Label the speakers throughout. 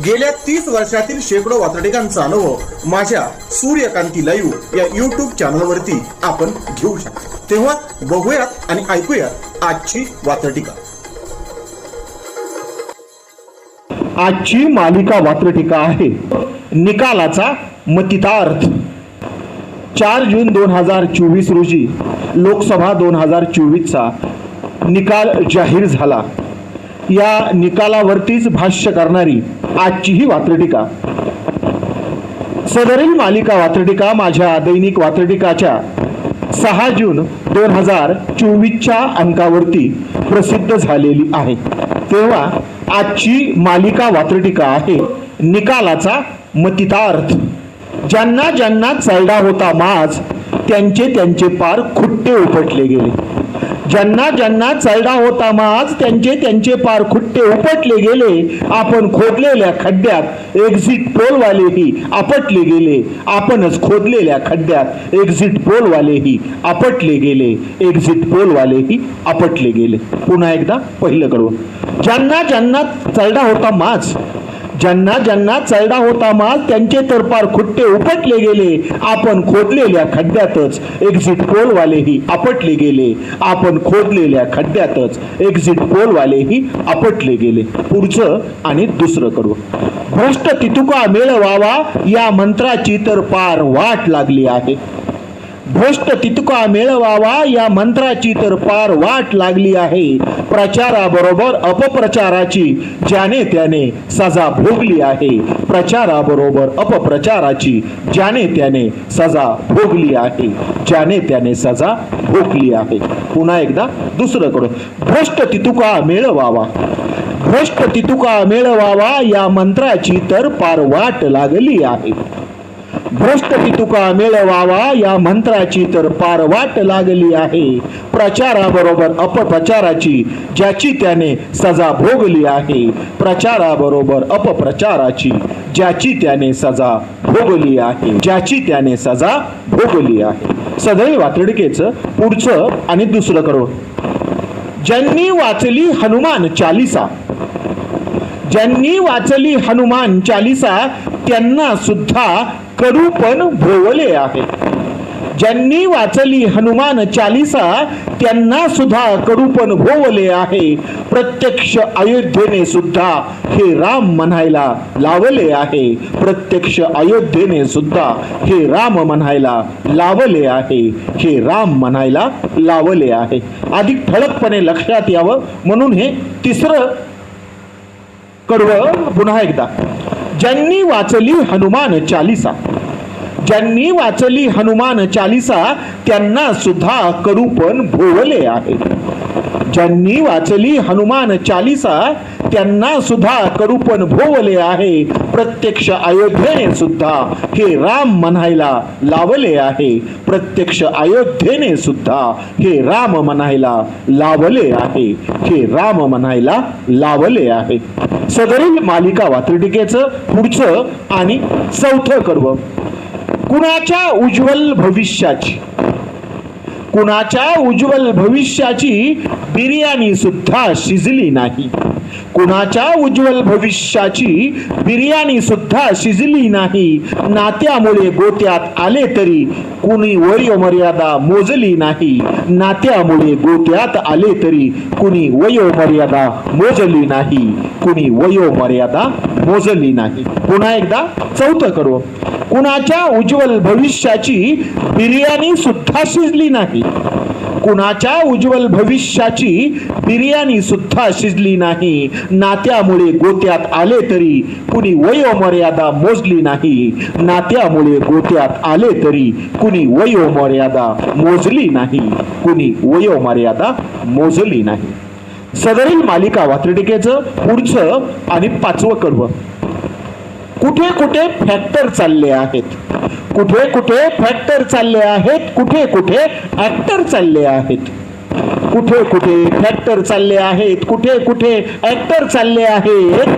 Speaker 1: गेल्या तीस वर्षातील शेकडो वातडिकांचा अनुभव माझ्या सूर्यकांती लाईव्ह या युट्यूब चॅनलवरती आपण घेऊ शकतो. तेव्हा बघूयात आणि ऐकूयात आजची वातडिका
Speaker 2: आजची मालिका वात्रटिका आहे. निकालाचा मतितार्थ. चार जून दोन हजार चोवीस रोजी लोकसभा दोन हजार चोवीसचा निकाल जाहीर झाला. या निकालावरतीच भाष्य करणारी आजचीही वात्रटिका. सदरील मालिका वात्रटिका माझ्या दैनिक वात्रटिकाच्या सहा जून दोन हजार चोवीसच्या अंकावरती प्रसिद्ध झालेली आहे. तेव्हा आजची मालिका वात्रटिका आहे निकालाचा मतितार्थ. ज्यांना ज्यांना चलडा होता माज त्यांचे त्यांचे पार खुट्टे उपटले गेले. ज्यांना ज्यांना चलडा होता माज त्यांचे त्यांचे पार खुट्टे उपटले गेले. आपण खोदलेल्या खड्ड्यात एक्झिट पोलवालेही आपटले गेले. आपणच खोदलेल्या खड्ड्यात एक्झिट पोलवालेही आपटले गेले. एक्झिट पोलवालेही आपटले गेले. पुन्हा एकदा पहिलं कडवं ज्यांना ज्यांना चलडा होता माज ज्यांना ज्यांना चलडा होता माल त्यांचे तर पार खुट्टे उपटले गेले. आपण खोदलेल्या खड्ड्यातच एक्झिट पोलवालेही आपटले गेले. आपण खोदलेल्या खड्ड्यातच एक्झिट पोलवालेही आपटले गेले. पुढचं आणि दुसरं करू. भ्रष्ट तितुका मेळवावा या मंत्राची तर पार वाट लागली आहे. भ्रष्ट तितका मेळवावा या मंत्राची तर पार वाट लागली आहे. प्रचाराबरोबर अपप्रचाराची ज्याने त्याने सजा भोगली आहे. प्रचाराबरोबर अपप्रचाराची ज्याने त्याने सजा भोगली आहे. ज्याने त्याने सजा भोगली आहे. पुन्हा एकदा दुसरं करून भ्रष्ट तितुका मेळवावा. भ्रष्ट तितुका मेळवावा या मंत्राची तर पार वाट लागली आहे. भ्रष्ट पितुका मिळवावा या मंत्राची तर पार वाट लागली आहे. प्रचाराबरोबर अपप्रचाराची ज्याची त्याने सजा भोगली आहे. प्रचाराबरोबर अपप्रचाराची ज्याची त्याने सजा भोगली आहे. ज्याची त्याने सजा भोगली आहे. सदैव वातडिकेचं पुढचं आणि दुसरं करो. ज्यांनी वाचली हनुमान चालिसा ज्यांनी वाचली हनुमान चालिसा त्यांना सुद्धा कडूपण भोवले आहे. ज्यांनी वाचली हनुमान चालिसा त्यांना सुद्धा कडूपण भोवले आहे. प्रत्यक्ष अयोध्येने सुद्धा हे राम म्हणायला लावले आहे. प्रत्यक्ष अयोध्येने सुद्धा हे राम म्हणायला लावले आहे. हे राम म्हणायला लावले आहे. अधिक ठळकपणे लक्षात यावं. म्हणून हे तिसरं कडवं पुन्हा एकदा. ज्यांनी वाचली हनुमान चालिसा ज्यांनी वाचली हनुमान चालिसा त्यांना सुद्धा कडूपण भोवले आहे. ज्यांनी वाचली हनुमान चालिसा त्यांना सुद्धा कडूपण भोवले आहे. प्रत्यक्ष अयोध्येने सुद्धा हे राम म्हणायला लावले आहे. प्रत्यक्ष अयोध्येने सुद्धा हे राम म्हणायला लावले आहे. हे राम म्हणायला लावले आहे. सदरील मालिका वात्रटिकेचं पुढचं आणि चौथं कर्व. कुणाच्या उज्ज्वल भविष्याची? कुणाच्या उज्ज्वल भविष्याची बिर्याणी सुद्धा शिजली नाही. कुणाच्या उज्ज्वल भविष्याची बिर्याणी सुद्धा शिजली नाही? नात्यामुळे गोत्यात आले तरी कुणी वयोमर्यादा मोजली नाही? नात्यामुळे गोत्यात आले तरी कुणी वयोमर्यादा मोजली नाही? कुणी वयोमर्यादा मोजली नाही? पुन्हा एकदा चौथं करू. कुणाच्या उज्ज्वल भविष्याची बिर्याणी सुद्धा शिजली नाही? कुणाच्या उज्ज्वल भविष्याची बिर्याणी सुद्धा शिजली नाही. नात्यामुळे गोत्यात आले तरी कुणी वयोमर्यादा मोजली नाही. नात्यामुळे गोत्यात आले तरी कुणी वयोमर्यादा मोजली नाही. कुणी वयोमर्यादा मोजली नाही. सदरील मालिका वात्रटिकेचं पुढचं आणि पाचवं कडवं. कुठे कुठे फॅक्टर चालले आहेत? कुठे कुठे फॅक्टर चालले आहेत कुठे कुठे ऍक्टर चालले आहेत. कुठे कुठे फॅक्टर चालले आहेत कुठे कुठे ऍक्टर चालले आहेत.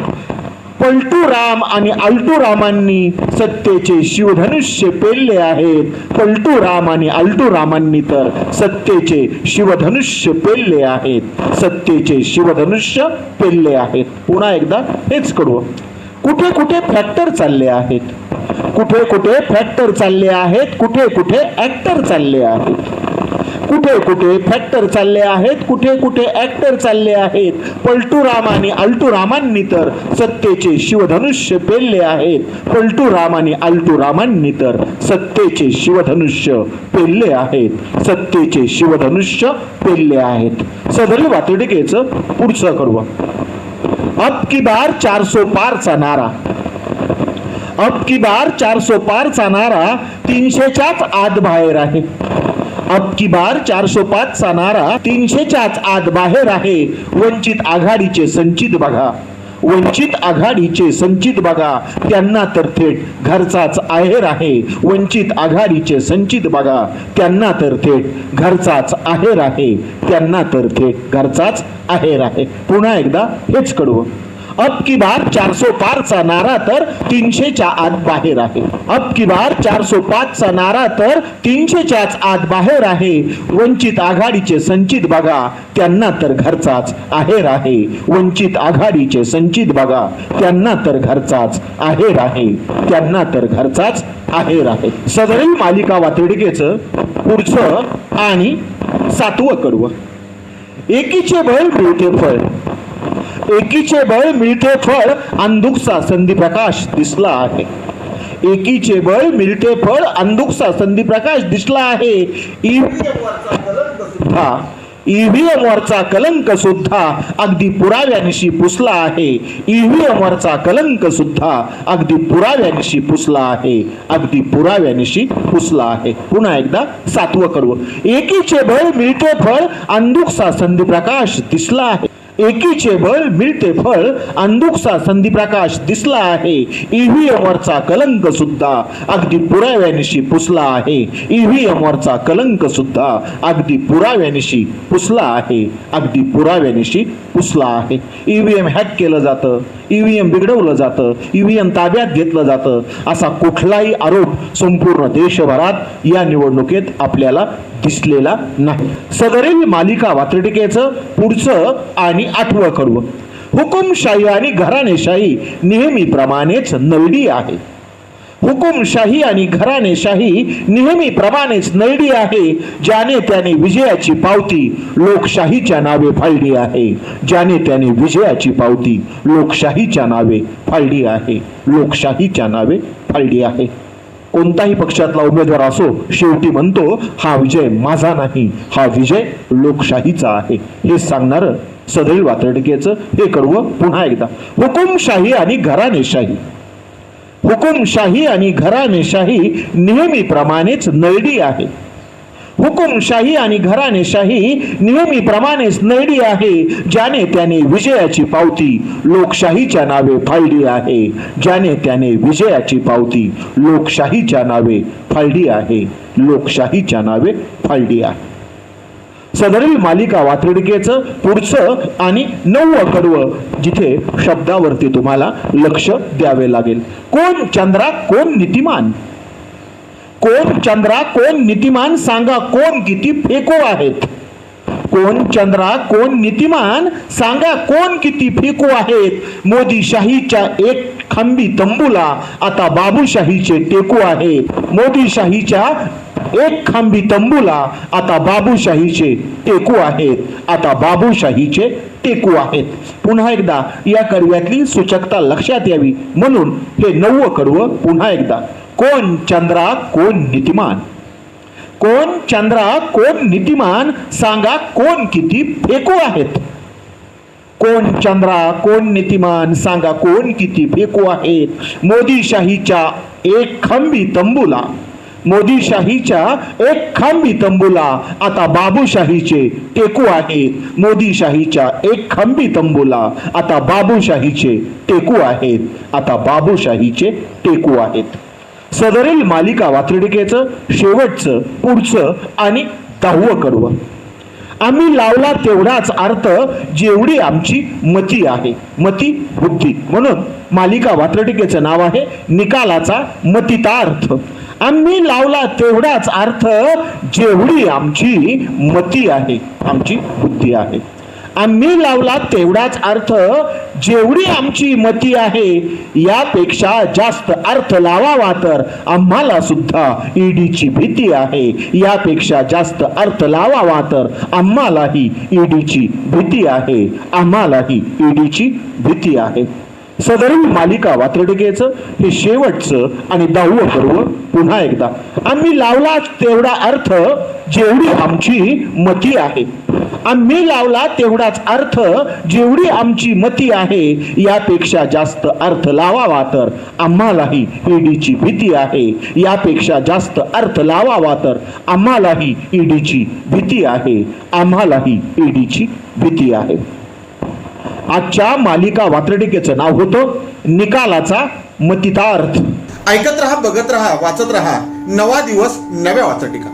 Speaker 2: पलटू राम आणि आलटू रामांनी सत्तेचे शिवधनुष्य पेलले आहेत. पलटू राम आणि आलटू रामांनी तर सत्तेचे शिवधनुष्य पेलले आहेत. सत्तेचे शिवधनुष्य पेलले आहेत. पुन्हा एकदा हेच करू. कुठे कुठे फॅक्टर चालले आहेत? कुठे कुठे फॅक्टर चालले आहेत? कुठे कुठे ऍक्टर चालले आहेत? कुठे कुठे फॅक्टर चालले आहेत? कुठे कुठे ऍक्टर चालले आहेत? पलटूराम आणि अल्टूरामांनी तर सत्तेचे शिवधनुष्य पेलले आहेत. पलटूराम आणि अल्टूरामांनी तर सत्तेचे शिवधनुष्य पेलले आहेत. सत्तेचे शिवधनुष्य पेलले आहेत. सदरी वातडिकेचं पुढचं करू अब की बार चारसो पारचा नारा। अब की बार चारसो पारचा नारा तीनशेच्याच आत बाहेर आहे अब की बार चारसो पाचचा नारा तीनशेच्याच आत बाहेर आहे वंचित आघाडीचे संचित बघा। वंचित आघाडीचे संचित बघा त्यांना तर थेट घरचाच आहेर आहे. वंचित आघाडीचे संचित बघा त्यांना तर थेट घरचाच आहेर आहे. त्यांना तर थेट घरचाच आहेर आहे. पुन्हा एकदा हेच कडवं अब की बार चारसो पारचा नारा तर तीनशेच्या आत बाहेर आहे. अब की बार चारसो पाचचा नारा तर तीनशेच्याच आत बाहेर आहे. वंचित आघाडीचे संचित बघा त्यांना तर घरचाच आहेर आहे. वंचित आघाडीचे संचित बघा त्यांना तर घरचाच आहेर आहे. त्यांना तर घरचाच आहेर आहे. सदरील मालिका वातडिकेचं पुढचं आणि सातवं कडवं. एकीचे बळ मिळते फळ. एकीचे बळ मिळते फळ अंधुकचा संधी प्रकाश दिसला आहे. एकीचे बळ मिळते फळ अंधुकचा संधी प्रकाश दिसला आहे. हा ईव्हीएम वरचा कलंक सुद्धा अगदी पुराव्यांशी पुसला आहे. ईव्हीएम वरचा कलंक सुद्धा अगदी पुराव्यांशी पुसला आहे. अगदी पुराव्यानिशी पुसला आहे. पुन्हा एकदा सातवं कडवं एकीचे बळ मिळते फळ अंधुकसा संधी प्रकाश दिसला आहे. एकीचे बळ मिळते फळ अंदुकचा संधीप्रकाश दिसला आहे. ईव्हीएमवरचा कलंक सुद्धा अगदी पुराव्यानिशी पुसला आहे. ईव्हीएमवरचा कलंक सुद्धा अगदी पुराव्यानिशी पुसला आहे. अगदी पुराव्यानिशी पुसला आहे. ईव्हीएम हॅक केलं जातं. ईव्हीएम बिघडवलं जातं ईव्हीएम ताब्यात घेतलं जातं असा कुठलाही आरोप संपूर्ण देशभरात या निवडणुकीत आपल्याला दिसलेला नाही. सदरील मालिका वात्रटिकेचं पुढचं आणि आठवं कडवं. हुकुमशाही आणि घराणेशाही नेहमीप्रमाणेच नवडी आहे. हुकुमशाही आणि घराणेशाही नेहमीप्रमाणेच नरडी आहे ज्याने त्याने विजयाची पावती लोकशाहीच्या नावे फाळली आहे. ज्याने त्याने विजयाची पावती लोकशाहीच्या नावे फाळली आहे. लोकशाहीच्या नावे फाळली आहे. कोणताही पक्षातला उमेदवार असो शेवटी म्हणतो हा विजय माझा नाही हा विजय लोकशाहीचा आहे. हे सांगणार सदैव वातडकेचं हे कडवं पुन्हा एकदा. हुकुमशाही आणि घराणेशाही हुकुमशाही आणि घराणेशाही नेहमीप्रमाणेच नळडी आहे. हुकुमशाही आणि घराणेशाही नेहमीप्रमाणेच नळडी आहे ज्याने त्याने विजयाची पावती लोकशाहीच्या नावे फाळली आहे. ज्याने त्याने विजयाची पावती लोकशाहीच्या नावे फाळली आहे लोकशाहीच्या नावे फाळली आहे. सदरील मालिका वात्रडिकेचं पुढचं आणि नववं कडवं जिथे शब्दावरती तुम्हाला लक्ष द्यावे लागेल. कोण चंद्रा कोण नीतिमान? कोण चंद्रा कोण नीतिमान? सांगा कोण किती फेको आहेत? कोण चंद्रा कोण नीतिमान? सांगा कोण किती फेको आहेत? मोदीशाहीच्या एक खांबी तंबूला आता बाबूशाहीचे टेकू आहेत मोदीशाहीच्या एक खांबी तंबूला आता बाबूशाहीचे टेकू आहेत. आता बाबूशाहीचे टेकू आहेत. पुन्हा एकदा या कडव्यातली सूचकता लक्षात यावी. म्हणून हे नववं कडवं पुन्हा एकदा. कोण चंद्रा कोण नीतिमान? कोण चंद्रा कोण नीतिमान? सांगा कोण किती फेकू आहेत? कोण चंद्रा कोण नीतिमान? सांगा कोण किती फेकू आहेत? मोदीशाहीच्या एक खंबी तंबूला मोदीशाहीच्या एक खांबी तंबूला आता बाबूशाहीचे टेकू आहेत मोदीशाहीच्या एक खांबी तंबूला आता बाबूशाहीचे टेकू आहेत. आता बाबूशाहीचे टेकू आहेत. सदरील मालिका वात्रडिकेचं शेवटचं पुढचं आणि दहावं कडवं. आम्ही लावला तेवढाच अर्थ जेवढी आमची मती आहे. मती बुद्धी. म्हणून मालिका वात्रटिकेचं नाव आहे निकालाचा मतितार्थ आम्ही लावला तेवढाच अर्थ जेवढी आमची मती आहे आमची बुद्धी आहे. आम्ही लावला तेवढाच अर्थ जेवढी आमची मती आहे यापेक्षा जास्त अर्थ लावावा तर आम्हाला सुद्धा ईडीची भीती आहे. यापेक्षा जास्त अर्थ लावावा तर आम्हालाही ईडीची भीती आहे. आम्हालाही ईडीची भीती आहे. सदरील मालिका वात्रटिकेचं हे शेवटचं आणि दहावं पर्व पुन्हा एकदा. आम्ही लावला तेवढा अर्थ जेवढी आमची मती आहे. आम्ही लावला तेवढाच अर्थ जेवढी आमची मती आहे यापेक्षा जास्त अर्थ लावावा तर आम्हालाही ईडीची भीती आहे. यापेक्षा जास्त अर्थ लावावा तर आम्हालाही ईडीची भीती आहे. आम्हालाही ईडीची भीती आहे. आजच्या मालिका वात्रटिकेचं नाव होतं निकालाचा मतितार्थ.
Speaker 1: ऐकत रहा बघत रहा वाचत रहा. नवा दिवस नव्या वाचटिका